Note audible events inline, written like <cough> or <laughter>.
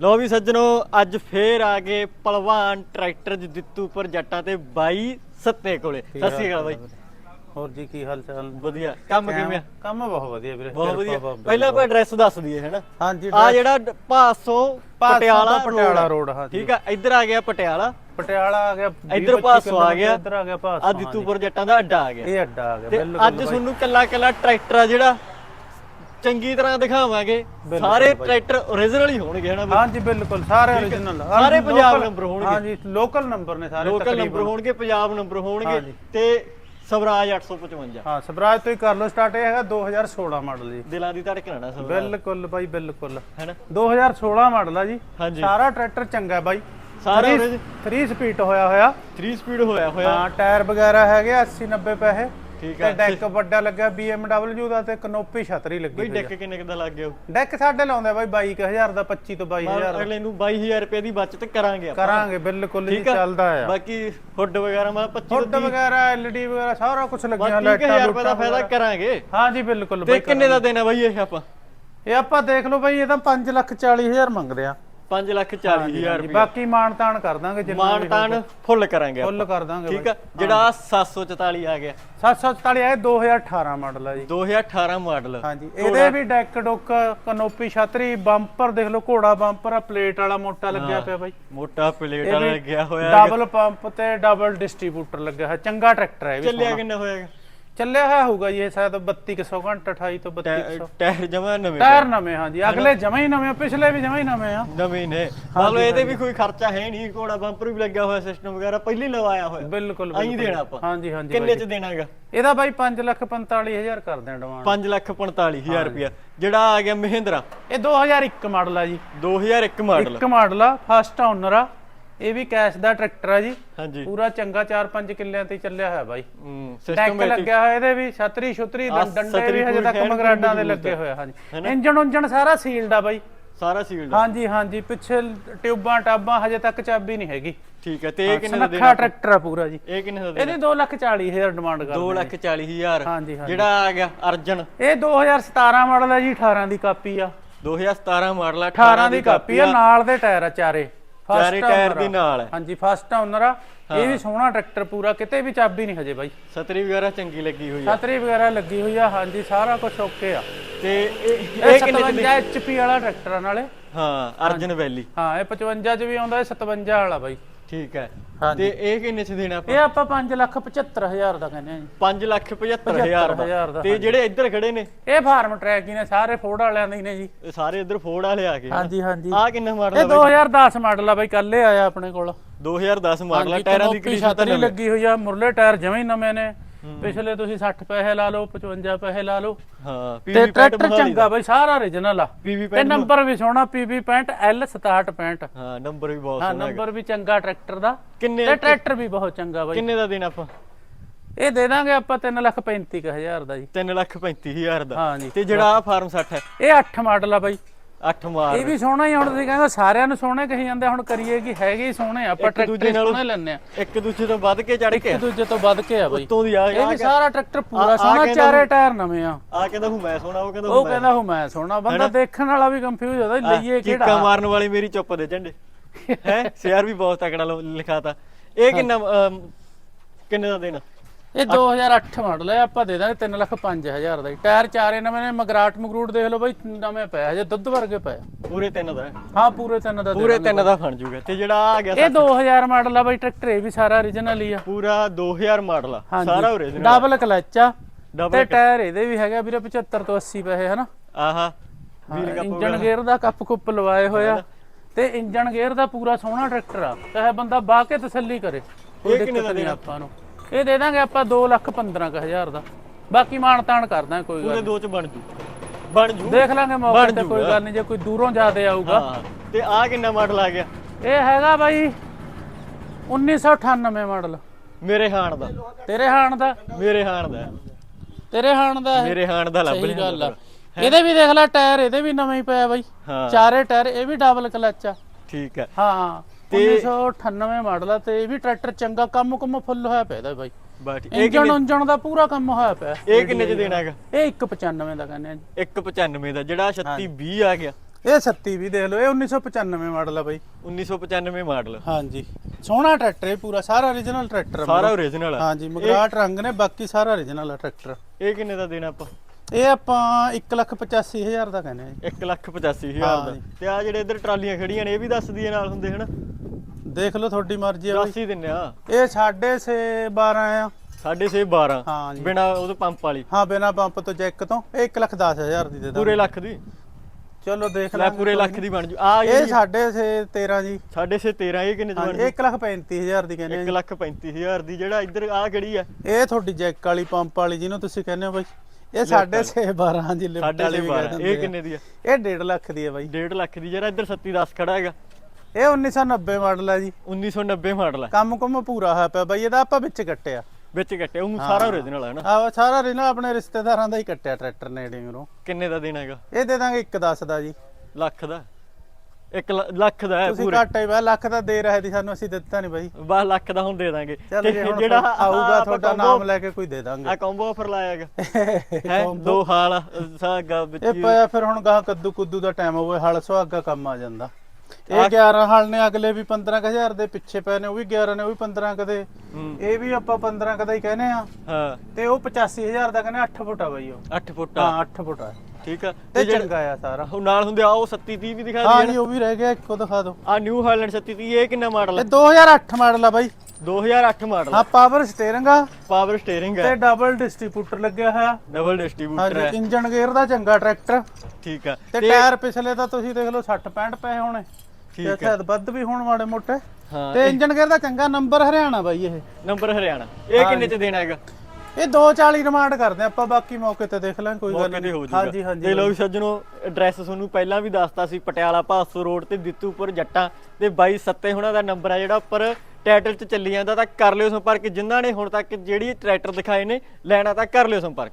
ਲੋ ਵੀ ਸੱਜਣੋ ਅੱਜ ਫੇਰ ਆ ਗਏ ਪਹਿਲਵਾਨ ਟਰੈਕਟਰ ਦਿੱਤੂਪੁਰ ਜੱਟਾਂ ਤੇ ਬਾਈ ਸੱਤੇ ਕੋਲੇ। ਸਤਿ ਸ਼੍ਰੀ ਅਕਾਲ ਬਾਈ। ਹੋਰ ਜੀ ਕੀ ਹਾਲ ਚਾਲ? ਵਧੀਆ। ਕੰਮ ਕਿਵੇਂ ਆ? ਕੰਮ ਬਹੁਤ ਵਧੀਆ ਵੀਰੇ। ਬਹੁਤ ਵਧੀਆ। ਦੀ। ਪਹਿਲਾਂ ਆਪਾਂ ਐਡਰੈਸ ਦੱਸ ਦਈਏ ਹੈਨਾ? ਹਾਂਜੀ ਆ ਜਿਹੜਾ ਭਾਸੋਂ ਪਟਿਆਲਾ ਪਟਿਆਲਾ ਆ। ਹਾਂਜੀ। ਠੀਕ ਆ ਇੱਧਰ ਆ ਗਿਆ ਪਟਿਆਲਾ। ਪਟਿਆਲਾ ਆ ਗਿਆ ਇੱਧਰ ਪੱਚੀ ਭਾਸੋਂ ਆ ਗਿਆ। ਇੱਧਰ ਆ ਗਿਆ ਭਾਸੋਂ ਆ। ਦਿੱਤੂਪੁਰ ਜੱਟਾਂ ਦਾ ਅੱਡਾ ਆ ਗਿਆ। ਇਹ ਅੱਡਾ ਆ ਗਿਆ ਅੱਜ ਤੁਹਾਨੂੰ ਕੱਲਾ ਕੱਲਾ ਟਰੈਕਟਰ ਆ ਜਿਹੜਾ ਚੰਗੀ ਤਰ੍ਹਾਂ ਦਿਖਾਵਾਂਗੇ। ਬਿਲਕੁਲ ਸਾਰੇ ਬਾਈ। ਟਰੈਕਟਰ ਓਰੀਜਨਲ ਹੀ ਹੋਣਗੇ ਹਨਾ ਬਾਈ? ਹਾਂਜੀ ਬਿਲਕੁਲ ਸਾਰੇ origignal ਸਾਰੇ ਪੰਜਾਬ ਨੰਬਰ ਹੋਣਗੇ। ਹਾਂਜੀ ਲੋਕਲ ਨੰਬਰ ਨੇ ਸਾਰੇ ਲੋਕਲ ਨੰਬਰ ਤਕਰੀਬਨ। ਹੋਣਗੇ ਪੰਜਾਬ ਨੰਬਰ ਹੋਣਗੇ ਹਾਂਜੀ। ਤੇ ਸਵਰਾਜ 855 ਹਾਂ ਸਵਰਾਜ ਤੋਂ ਹੀ ਕਰ ਲਓ ਸਟਾਰਟ ਇਹ ਹੈਗਾ 2016 ਮਾਡਲ ਜੀ। ਦਿਲਾਂ ਦੀ ਧੜਕਣ ਨਾ ਸਵਰਾਜ। ਬਿਲਕੁਲ ਬਾਈ ਬਿਲਕੁਲ। ਹੈਨਾ? 2016 ਮਾਡਲ ਆ ਜੀ। ਹਾਂਜੀ। ਸਾਰਾ ਟਰੈਕਟਰ ਚੰਗਾ ਬਾਈ। ਸਾਰੇ 3 ਸਪੀਡ ਹੋਇਆ ਹੋਇਆ। 3 ਸਪੀਡ ਹੋਇਆ ਹੋਇਆ। ਹਾਂ ਟਾਇਰ ਵਗੈਰਾ ਹੈਗੇ 80 90 ਪੈਸੇ। ਠੀਕ ਤੇ ਹੈ ਡੈਕ ਵੱਡਾ ਲੱਗਾ BMW ਦਾ ਤੇ ਕਨੋਪੀ ਛਤਰੀ ਲੱਗੀ ਬਈ। ਡੈਕ ਕਿੰਨੇ ਕਿਦਾ ਲੱਗ ਗਿਆ? ਡੈਕ ਸਾਡੇ ਲਾਉਂਦੇ ਬਾਈ 22000 ਦਾ 25 ਤੋਂ 22000 ਅਗਲੇ ਨੂੰ 22000 ਰੁਪਏ ਦੀ ਬਚਤ ਕਰਾਂਗੇ ਆਪਾਂ। ਕਰਾਂਗੇ ਬਿਲਕੁਲ ਜੀ। ਚੱਲਦਾ ਆ। ਬਾਕੀ ਹੁੱਡ ਵਗੈਰਾ ਮੈਂ 25 ਹੁੱਡ ਵਗੈਰਾ LED ਵਗੈਰਾ ਸਾਰਾ ਕੁਝ ਲੱਗਿਆ 30000 ਰੁਪਏ ਦਾ ਫਾਇਦਾ ਕਰਾਂਗੇ। ਹਾਂ ਜੀ ਬਿਲਕੁਲ ਤੇ ਬਾਈ ਕਿੰਨੇ ਦਾ ਦੇਣਾ ਬਾਈ ਇਹ ਆਪਾਂ? ਇਹ ਆਪਾਂ ਦੇਖ ਲਓ ਬਾਈ ਇਹ ਤਾਂ 5 ਲੱਖ 40 ਹਜ਼ਾਰ ਮੰਗਦੇ ਆ। 5 ਲੱਖ 40000 ਰੁਪਏ ਬਾਕੀ ਮਾਨਤਾਨ ਕਰ ਦਾਂਗੇ ਜਿੰਨਾ ਮਾਨਤਾਨ ਫੁੱਲ ਕਰਾਂਗੇ ਫੁੱਲ ਕਰ ਦਾਂਗੇ ਠੀਕ ਆ? ਜਿਹੜਾ ਆਹ 744 ਆ ਗਿਆ। 744 ਆਏ 2018 ਮਾਡਲ ਆ ਜੀ। 2018 ਮਾਡਲ। ਹਾਂਜੀ ਇਹਦੇ ਵੀ ਡੈਕ ਡੁੱਕ ਕਨੋਪੀ ਛਤਰੀ ਬੰਪਰ ਦੇਖ ਲਓ ਘੋੜਾ ਬੰਪਰ ਆ ਪਲੇਟ ਵਾਲਾ ਮੋਟਾ ਲੱਗਿਆ ਪਿਆ ਬਾਈ। ਮੋਟਾ ਪਲੇਟ ਵਾਲਾ ਲੱਗਿਆ ਹੋਇਆ। ਡਬਲ ਪੰਪ ਤੇ ਡਬਲ ਡਿਸਟ੍ਰੀਬਿਊਟਰ ਲੱਗਿਆ ਹੈ ਚੰਗਾ ਟਰੈਕਟਰ ਹੈ ਇਹ ਵੀ ਚੱਲਿਆ ਕਿੰਨਾ ਹੋਏਗਾ ਚੱਲਿਆ ਹੈ ਹੋਊਗਾ ਜੀ ਇਹ ਸ਼ਾਇਦ 3200 ਘੰਟਾ 28 ਤੋਂ 3200 ਟਾਇਰ ਜਮਾ ਨਵੇਂ ਟਾਇਰ ਨਵੇਂ ਹਾਂਜੀ। ਅਗਲੇ ਜਮਾ ਹੀ ਨਵੇਂ ਆ, ਪਿਛਲੇ ਵੀ ਜਮਾ ਹੀ ਨਵੇਂ ਆ। ਨਵੇਂ ਨੇ। ਮਤਲਬ ਇਹਦੇ ਵੀ ਕੋਈ ਖਰਚਾ ਹੈ ਨਹੀਂ ਘੋੜਾ ਬੰਪਰ ਵੀ ਲੱਗਿਆ ਹੋਇਆ ਸਿਸਟਮ ਵਗੈਰਾ ਪਹਿਲੀ ਲਵਾਇਆ ਹੋਇਆ। ਬਿਲਕੁਲ ਆਈ। ਦੇਣਾ ਆਪਾਂ। ਹਾਂਜੀ ਹਾਂਜੀ ਕਿੰਨੇ ਚ ਦੇਣਾਗਾ? ਇਹਦਾ ਬਾਈ 5 ਲੱਖ 45000 ਕਰਦੇ ਆ ਡਿਮਾਂਡ 5 ਲੱਖ 45000 ਰੁਪਇਆ। ਜਿਹੜਾ ਆ ਗਿਆ ਮਹਿੰਦਰਾ। ਇਹ 2001 ਮਾਡਲ ਆ ਜੀ। 2001 ਮਾਡਲ। ਇੱਕ ਮਾਡਲ ਆ ਫਸਟ ਓਨਰ ਆ। ਇਹ ਵੀ ਕੈਸ਼ ਦਾ ਟਰੈਕਟਰ ਆ ਜੀ। ਹਾਂਜੀ। ਪੂਰਾ ਚੰਗਾ 4-5 ਕਿੱਲਿਆਂ ਤੇ ਚੱਲਿਆ ਹੋਇਆ ਬਾਈ। ਸਿਸਟਮ ਲੱਗਿਆ ਹੋਇਆ ਇਹਦੇ ਵੀ ਛਤਰੀ ਛੁਤਰੀ ਡੰਡੇ ਵੀ ਹਜੇ ਤੱਕ ਮਗਰਾਡਾਂ ਦੇ ਲੱਗੇ। ਹੋਇਆ ਹਾਂਜੀ। ਇੰਜਨ ਉਂਜਨ ਸਾਰਾ ਸੀਲਡ ਆ ਬਾਈ। ਸਾਰਾ ਸੀਲਡ ਹਾਂਜੀ ਹਾਂਜੀ। ਪਿੱਛੇ ਟਿਊਬਾਂ ਟਾਬਾਂ ਹਜੇ ਤੱਕ ਚਾਬੀ ਨਹੀਂ ਹੈਗੀ। ਠੀਕ ਹੈ ਤੇ ਇਹ ਕਿੰਨੇ ਦਾ ਦੇਣਾ ਟਰੈਕਟਰ ਆ ਪੂਰਾ ਜੀ। ਇਹ ਕਿੰਨੇ ਦਾ ਦੇਣਾ? ਇਹਦੀ 240000 ਡਿਮਾਂਡ ਕਰਦੇ 2 ਲੱਖ 40000 ਹਾਂਜੀ ਹਾਂਜੀ। ਜਿਹੜਾ ਆ ਗਿਆ ਅਰਜਨ। ਇਹ 2017 ਮਾਡਲ ਹੈ ਜੀ 18 ਦੀ ਕਾਪੀ ਆ। 2017 ਮਾਡਲ ਆ 18 ਦੀ ਕਾਪੀ ਆ। ਨਾਲ ਦੇ ਟਾਇਰ ਆ ਚਾਰੇ। ਚਾਰੇ ਟਾਇਰ ਆ। ਨਾਲ ਹੈ। ਹਾਂਜੀ ਫਸਟ ਓਨਰ ਆ। ਇਹ ਵੀ ਸੋਹਣਾ ਟਰੈਕਟਰ ਪੂਰਾ ਕਿਤੇ ਵੀ ਚਾਬੀ ਨਹੀਂ ਹਜੇ ਬਾਈ। ਸਤਰੀ ਵਗੈਰਾ ਚੰਗੀ ਲੱਗੀ ਹੋਈ ਆ। ਛਤਰੀ ਵਗੈਰਾ ਲੱਗੀ ਹੋਈ ਆ ਹਾਂਜੀ ਸਾਰਾ ਕੁਝ ਓਕੇ ਆ। ਤੇ ਇਹ ਕਿੰਨੇ ਚ 57 HP ਵਾਲਾ ਟਰੈਕਟਰ ਆ ਨਾਲੇ। ਹਾਂ ਅਰਜਨ ਵੈਲੀ ਹਾਂ ਇਹ 55 ਚ ਵੀ ਆਉਂਦਾ ਇਹ 57 ਵਾਲਾ ਬਾਈ। ਠੀਕ ਹੈ। ਹਾਂਜੀ। ਤੇ ਇਹ ਕਿੰਨੇ ਚ ਦੇਣਾ ਆਪਾਂ? ਇਹ ਆਪਾਂ 5 ਲੱਖ 75000 ਦਾ ਕਹਿੰਦੇ ਆ ਜੀ। 5 ਲੱਖ 75000 ਦਾ। 75,000 ਦਾ, ਤੇ ਜਿਹੜੇ ਇੱਧਰ ਖੜੇ ਨੇ? ਇਹ ਫਾਰਮ ਟਰੈਕ ਹੀ ਨੇ ਸਾਰੇ ਫੋਰਡ ਵਾਲਿਆਂ ਦੇ ਹੀ ਨੇ ਜੀ। ਇਹ ਸਾਰੇ ਇੱਧਰ ਫੋਰਡ ਵਾਲੇ ਆ ਗਏ। ਹਾਂਜੀ ਹਾਂਜੀ। ਆ ਕਿੰਨਾ ਮਾਡਲ ਇਹ 2010 ਮਾਡਲ ਆ ਬਾਈ ਕੱਲ ਆਇਆ ਆਪਣੇ ਕੋਲ। 2010 ਮਾਡਲ ਆ ਟਾਇਰਾਂ ਦੀ ਕੰਡੀਸ਼ਨ ਛਤਰੀ ਲੱਗੀ ਹੋਈ ਆ ਮੁਰਲੇ ਟਾਇਰ ਜਮਾਂ ਹੀ ਨਵੇਂ ਨੇ। ਪਿਛਲੇ ਤੁਸੀਂ 60 ਪੈਸੇ ਲਾ ਲਓ 55 ਪੈਸੇ ਲਾ ਲਓ। ਹਾਂ ਤੇ ਟਰੈਕਟਰ ਚੰਗਾ ਬਾਈ ਸਾਰਾ origignal ਆ। ਪੀਵੀ ਤੇ ਨੰਬਰ ਵੀ ਸੋਹਣਾ PB 65 L 6765 ਹਾਂ ਨੰਬਰ ਵੀ ਬਹੁਤ ਹਾਂ ਸੋਹਣਾ ਹੈਗਾ। ਨੰਬਰ ਵੀ ਚੰਗਾ ਟਰੈਕਟਰ ਦਾ। ਕਿੰਨੇ ਤੇ ਟਰੈਕਟਰ ਵੀ ਬਹੁਤ ਚੰਗਾ ਬਾਈ। ਕਿੰਨੇ ਦਾ ਦੇਣਾ ਆਪਾਂ? ਇਹ ਦੇ ਦਾਂਗੇ ਆਪਾਂ 3 ਲੱਖ 35000 ਦਾ ਜੀ। 3 ਲੱਖ 35000 ਦਾ। ਹਾਂ ਜੀ। ਤੇ ਜਿਹੜਾ ਆ ਫਾਰਮ 60 ਹੈ? ਇਹ 8 ਮਾਡਲ ਆ ਬਾਈ। 8 ਮਾਰ। ਇਹ ਵੀ ਸੋਹਣਾ ਹੀ ਹੁਣ ਤੁਸੀਂ ਕਹਿੰਦੇ ਸਾਰਿਆਂ ਨੂੰ ਸੋਹਣੇ ਕਹੀ ਜਾਂਦੇ ਹੁਣ ਕਰੀਏ ਕੀ ਹੈਗੇ ਹੀ ਸੋਹਣੇ ਆਪਾਂ ਟਰੈਕਟਰ ਸੋਹਣੇ ਲੈਣੇ ਆ। ਇੱਕ ਦੂਜੇ ਤੋਂ ਵੱਧ ਕੇ ਚੜ ਕੇ ਇੱਕ ਦੂਜੇ ਤੋਂ ਵੱਧ ਕੇ ਆ ਬਾਈ। ਉਤੋਂ ਦੀ ਆ ਇਹ ਵੀ ਸਾਰਾ ਟਰੈਕਟਰ ਪੂਰਾ ਸੋਹਣਾ ਚਾਰੇ ਟਾਇਰ ਨਵੇਂ ਆ। ਆ ਕਹਿੰਦਾ ਹੂੰ ਮੈਂ ਸੋਹਣਾ ਉਹ ਕਹਿੰਦਾ ਉਹ ਕਹਿੰਦਾ ਹੂੰ ਮੈਂ ਸੋਹਣਾ। ਬੰਦਾ ਦੇਖਣ ਵਾਲਾ ਵੀ ਕੰਫਿਊਜ਼ ਹੁੰਦਾ ਲਈਏ ਕਿਹੜਾ? ਮਾਰਨ ਵਾਲੀ ਮੇਰੀ ਚੁੱਪ ਦੇ ਝੰਡੇ। ਹੈ? <laughs> ਸ਼ੇਅਰ ਵੀ ਬਹੁਤ ਤਕੜਾ ਲਿਖਾਤਾ। ਇਹ ਕਿੰਨਾ ਕਿੰਨੇ ਦਾ ਦੇਣਾ? ਇਹ 2008 ਮਾਡਲ ਹੈ ਆਪਾਂ ਦੇ ਦਾਂਗੇ 3 ਲੱਖ 5000 ਦਾ। ਟਾਇਰ ਚਾਰੇ ਨਵੇਂ ਨੇ ਮਗਰਾਟ ਮਗਰੂਟ ਦੇਖ ਲਓ ਬਾਈ ਨਵੇਂ ਪਏ ਹਜੇ ਦੁੱਧ ਵਰਗੇ ਪਏ। ਪੂਰੇ ਤਿੰਨ ਦਾ ਹੈ। ਪੂਰੇ ਤਿੰਨ ਦਾ ਪੂਰੇ ਤਿੰਨ ਦਾ ਬਣ ਜੂਗਾ। ਤੇ ਜਿਹੜਾ ਆ ਗਿਆ ਇਹ 2000 ਮਾਡਲ ਆ ਬਾਈ ਟਰੈਕਟਰ ਇਹ ਵੀ ਸਾਰਾ origignal ਹੀ ਆ। ਪੂਰਾ 2000 ਮਾਡਲ ਆ। ਸਾਰਾ ਓਰੀਜਨਲ ਡਬਲ ਕਲਚ ਆ। ਤੇ ਟਾਇਰ ਇਹਦੇ ਵੀ ਹੈਗਾ ਵੀਰੇ 75 ਤੋਂ 80 ਪੈਸੇ ਹਨਾ? ਆਹਾ ਇੰਜਨ ਗੇਅਰ ਦਾ ਕੱਪ ਕੁੱਪ ਲਵਾਏ ਹੋਇਆ ਤੇ ਇੰਜਨ ਗੇਅਰ ਦਾ ਪੂਰਾ ਸੋਹਣਾ ਟਰੈਕਟਰ ਆ। ਚਾਹੇ ਬੰਦਾ ਬਾਹ ਕੇ ਤਸੱਲੀ ਕਰੇ ਇਹ ਕਿੰਨੇ ਦਾ ਦੇਣਾ? ਆਪਾਂ ਨੂੰ। ਇਹ ਦੇ ਦਾਂਗੇ ਆਪਾਂ 2 ਲੱਖ 15 ਕੁ ਹਜ਼ਾਰ ਦਾ। ਬਾਕੀ ਮਾਣ ਤਾਣ ਕਰਦਾ ਕੋਈ ਗੱਲ ਪੂਰੇ ਦੋ ਚ ਬਣ ਜੂ। ਬਣ ਜੂ। ਦੇਖ ਲਾਂਗੇ ਮੌਕੇ ਤੇ ਕੋਈ। ਗੱਲ ਨਹੀਂ ਜੇ ਕੋਈ ਦੂਰੋਂ ਜ਼ਿਆਦੇ ਆਊਗਾ। ਤੇ ਆ ਕਿੰਨਾ ਮਾਡਲ ਆ ਗਿਆ? ਇਹ ਹੈਗਾ ਬਾਈ 1998 ਮਾਡਲ ਮੇਰੇ ਹਾਣ ਦਾ। ਤੇਰੇ ਹਾਣ ਦਾ। ਮੇਰੇ ਹਾਣ ਦਾ। ਤੇਰੇ ਹਾਣ ਦਾ? ਮੇਰੇ ਹਾਣ ਦਾ ਲੱਭ ਲਿਆ ਗੱਲ ਆ। ਇਹਦੇ ਵੀ ਦੇਖ ਲੈ ਟਾਇਰ ਇਹਦੇ ਵੀ ਨਵੇਂ ਹੀ ਪਿਆ ਬਾਈ। ਚਾਰੇ ਟਾਇਰ ਇਹ ਵੀ ਡਬਲ ਕਲਚ ਆ। ਠੀਕ ਹੈ ਹਾਂ। ਤੇ- 1998 ਮਾਡਲ ਆ ਤੇ ਇਹ ਵੀ ਟਰੈਕਟਰ ਚੰਗਾ ਕੰਮ ਕੁਮ ਫੁੱਲ ਹੋਇਆ ਪਿਆ ਇਹਦਾ ਬਾਈ। ਬਾਟੀ ਇਹ ਇੰਜਣ ਉਂਜਣ ਦਾ ਪੂਰਾ ਕੰਮ ਹੋਇਆ ਪਿਆ। ਇਹ ਕਿੰਨੇ ਚ ਦੇਣਾ ਹੈਗਾ? ਇਹ 195 ਦਾ ਕਹਿੰਦੇ ਆ ਜੀ। 195 ਦਾ ਜਿਹੜਾ 36 20 ਆ ਗਿਆ। ਇਹ 36 ਵੀ ਦੇਖ ਲਓ ਇਹ 1995 ਮਾਡਲ ਆ ਬਾਈ। 1995 ਮਾਡਲ। ਹਾਂਜੀ। ਸੋਹਣਾ ਟਰੈਕਟਰ ਇਹ ਪੂਰਾ ਸਾਰਾ origignal ਟਰੈਕਟਰ ਆ ਸਾਰਾ ਆ। ਹਾਂਜੀ ਮਗਰਾਟ ਰੰਗ ਨੇ ਬਾਕੀ ਸਾਰਾ origignal ਆ ਟਰੈਕਟਰ। ਇਹ ਕਿੰਨੇ ਦਾ ਦੇਣਾ ਆਪਾਂ? ਇਹ ਆਪਾਂ 185000 ਦਾ ਕਹਿੰਦੇ ਆ ਜੀ। 185000 ਹਾਂ ਦਾ। ਤੇ ਆ ਜਿਹੜੇ ਇੱਧਰ ਟਰਾਲੀਆਂ ਖੜੀਆਂ ਨੇ ਇਹ ਵੀ ਦੱਸ ਦਈਏ ਨਾਲ ਹੁੰਦੇ ਹਨ? ਦੇਖ ਲਓ ਤੁਹਾਡੀ ਮਰਜ਼ੀ ਆ ਬਾਈ। ਦੱਸ ਹੀ ਦਿੰਨੇ ਆ। ਇਹ ਸਾਢੇ 6 12 ਆ। 6.5 12 ਹਾਂ ਜੀ। ਬਿਨਾ ਉਹਦੇ ਪੰਪ ਵਾਲੀ। ਹਾਂ ਬਿਨਾ ਪੰਪ ਤੋਂ ਚੈੱਕ ਤੋਂ। ਇਹ 110000 ਦੀ ਦੇ ਦਾਂ ਪੂਰੇ ਲੱਖ ਦੀ। ਚਲੋ ਦੇਖ ਲੈ ਲਾਂਗੇ ਪੂਰੇ ਕੋਈ ਲੱਖ ਦੀ ਬਣ ਜੂ। ਆ ਇਹ ਜਿਹੜੀ ਸਾਢੇ 6 13 ਜੀ। 6.5 13 ਇਹ ਕਿੰਨੇ ਦੀ ਹਾਂ ਬਣ ਜੂ? 135000 ਦੀ ਕਹਿੰਦੇ ਆ 1 ਜੀ। ਲੱਖ 35000 ਦੀ ਜਿਹੜਾ ਇੱਧਰ ਆ ਕਿਹੜੀ ਆ? ਇਹ ਤੁਹਾਡੀ ਜੈਕ ਵਾਲੀ ਪੰਪ ਵਾਲੀ ਜਿਹਨੂੰ ਤੁਸੀਂ ਕਹਿੰਦੇ ਹੋ ਬਾਈ। ਇਹ ਸਾਢੇ 6 12 ਜੀ ਲਿਫਟ ਵਾਲੀ 6.5 ਵੀ ਕਹਿ 12 ਦਿੰਦੇ ਇਹ ਆ। ਕਿੰਨੇ ਦੀ ਆ? ਇਹ 1.5 ਲੱਖ ਦੀ ਹੈ ਬਾਈ। 1.5 ਲੱਖ ਦੀ। ਜਿਹੜਾ ਇੱਧਰ 37 10 ਖੜਾ ਹੈਗਾ। ਇਹ 1990 ਮਾਡਲ ਹੈ ਜੀ। 1990 ਮਾਡਲ ਆ। ਕੰਮ ਕੁਮ ਪੂਰਾ ਹੋਇਆ ਪਿਆ ਬਾਈ ਇਹਦਾ ਆਪਾਂ ਵਿੱਚ ਕੱਟਿਆ। ਵਿੱਚ ਕੱਟਿਆ ਉਹ ਸਾਰਾ ਓਰੀਜਨਲ ਹੈ ਨਾ? ਆ ਸਾਰਾ ਰਿਨਾ ਆਪਣੇ ਰਿਸ਼ਤੇਦਾਰਾਂ ਦਾ ਹੀ ਕੱਟਿਆ ਟਰੈਕਟਰ ਨੇੜੇ ਨੂੰ ਕਿੰਨੇ ਦਾ ਦੇਣਾ ਹੈਗਾ? ਇਹ ਦੇ ਦਾਂਗੇ 1 10 ਦਾ ਜੀ। ਲੱਖ ਦਾ। 1 ਲੱਖ ਦਾ ਹੈ ਤੁਸੀਂ ਪੂਰਾ। ਘੱਟ ਹੀ ਬਾ ਲੱਖ ਦਾ ਦੇ ਰਹੇ ਸੀ ਸਾਨੂੰ ਅਸੀਂ ਦਿੱਤਾ ਨਹੀਂ ਬਾਈ। ਬਸ ਲੱਖ ਦਾ ਹੁਣ ਦੇ ਦਾਂਗੇ। ਜਿਹੜਾ ਆਊਗਾ ਤੁਹਾਡਾ ਨਾਮ ਲੈ ਕੇ ਕੋਈ ਦੇ ਦਾਂਗੇ। ਆ ਕੰਬੋ ਆਫਰ ਲਾਇਆ ਹੈ? <laughs> ਦੋ ਹਾਲ ਸਾਗਾ ਵਿੱਚ ਇਹ ਪਿਆ ਫਿਰ ਹੁਣ ਗਾਹ ਕੱਦੂ ਕੁੱਦੂ ਦਾ ਟਾਈਮ ਹੋਵੇ ਹਲ ਸੁਹਾਗਾ ਕੰਮ ਆ ਜਾਂਦਾ। ਇਹ 11 ਹਲ ਨੇ ਅਗਲੇ ਵੀ 15000 ਦੇ ਪਿੱਛੇ ਪਏ ਨੇ ਉਹ ਵੀ 11 ਨੇ ਉਹ ਵੀ 15 ਕਦੇ ਹੂੰ। ਇਹ ਵੀ ਆਪਾਂ 15 ਕਦੇ ਹੀ ਕਹਿੰਦੇ ਆ ਹਾਂ। ਤੇ ਉਹ 85000 ਦਾ ਕਹਿੰਦੇ 8 ਫੁੱਟ ਆ ਬਾਈ ਉਹ। 8 ਫੁੱਟ। ਹਾਂ 8 ਫੁੱਟ। ਆ ਠੀਕ ਆ। ਤੇ ਚੰਗਾ ਆ ਸਾਰਾ। ਉਹ ਨਾਲ ਹੁੰਦੇ ਆ ਉਹ 37 30 ਵੀ ਦਿਖਾ ਹਾਂ ਜੀ ਉਹ ਵੀ ਰਹਿ ਗਿਆ ਇੱਕੋ ਦਿਖਾ ਦਿਓ। ਆ ਨਿਊ ਹਾਲੈਂਡ 37 30 ਇਹ ਕਿੰਨਾ ਮਾਡਲ ਹੈ 2008 ਮਾਡਲ ਆ ਬਾਈ। 2008 ਮਾਡਲ ਹਾਂ ਪਾਵਰ ਸਟੀਅਰਿੰਗ ਆ। ਪਾਵਰ ਤੇ ਹੈ ਡਬਲ ਡਿਸਟ੍ਰੀਬਿਊਟਰ ਲੱਗਿਆ ਹੋਇਆ। ਡਬਲ ਡਿਸਟ੍ਰੀਬਿਊਟਰ ਹੈ ਹਾਂਜੀ ਇੰਜਨ ਗੇਅਰ ਦਾ ਚੰਗਾ ਟਰੈਕਟਰ ਠੀਕ ਆ। ਤੇ ਟਾਇਰ ਪਿਛਲੇ ਤਾਂ ਤੁਸੀਂ ਦੇਖ ਲਓ 60 65 ਪਏ ਹੋਣੇ। ਠੀਕ ਤੇ ਸ਼ਾਇਦ ਵੱਧ ਵੀ ਹੋਣ ਮਾੜੇ ਮੋਟੇ। ਹਾਂ ਤੇ ਇੰਜਨ ਗੇਅਰ ਦਾ ਚੰਗਾ ਨੰਬਰ ਹਰਿਆਣਾ ਬਾਈ ਇਹ। ਨੰਬਰ ਹਰਿਆਣਾ। ਇਹ ਕਿੰਨੇ ਚ ਦੇਣਾ ਹੈਗਾ? ਇਹ 240 ਡਿਮਾਂਡ ਕਰਦੇ ਆ ਆਪਾਂ ਬਾਕੀ ਮੌਕੇ ਤੇ ਦੇਖ ਲਾਂਗੇ ਕੋਈ ਗੱਲ ਹੋ ਨਹੀਂ ਹਾਂਜੀ ਹਾਂਜੀ। ਤੇ ਲੋ ਸੱਜਣੋ ਐਡਰੈਸ ਤੁਹਾਨੂੰ ਪਹਿਲਾਂ ਵੀ ਦੱਸਤਾ ਸੀ ਪਟਿਆਲਾ ਭਾਸੋ ਰੋਡ ਤੇ ਦਿੱਤੂਪੁਰ ਜੱਟਾਂ ਤੇ ਬਾਈ ਸੱਤੇ ਹੁਣਾਂ ਦਾ ਨੰਬਰ ਆ ਜਿਹੜਾ ਉੱਪਰ ਟਾਈਟਲ 'ਚ ਚੱਲੀ ਜਾਂਦਾ ਤਾਂ ਕਰ ਲਿਓ ਸੰਪਰਕ। ਜਿਨ੍ਹਾਂ ਨੇ ਹੁਣ ਤੱਕ ਜਿਹੜੀ ਟਰੈਕਟਰ ਦਿਖਾਏ ਨੇ ਲੈਣਾ ਤਾਂ ਕਰ ਲਿਓ ਸੰਪਰਕ।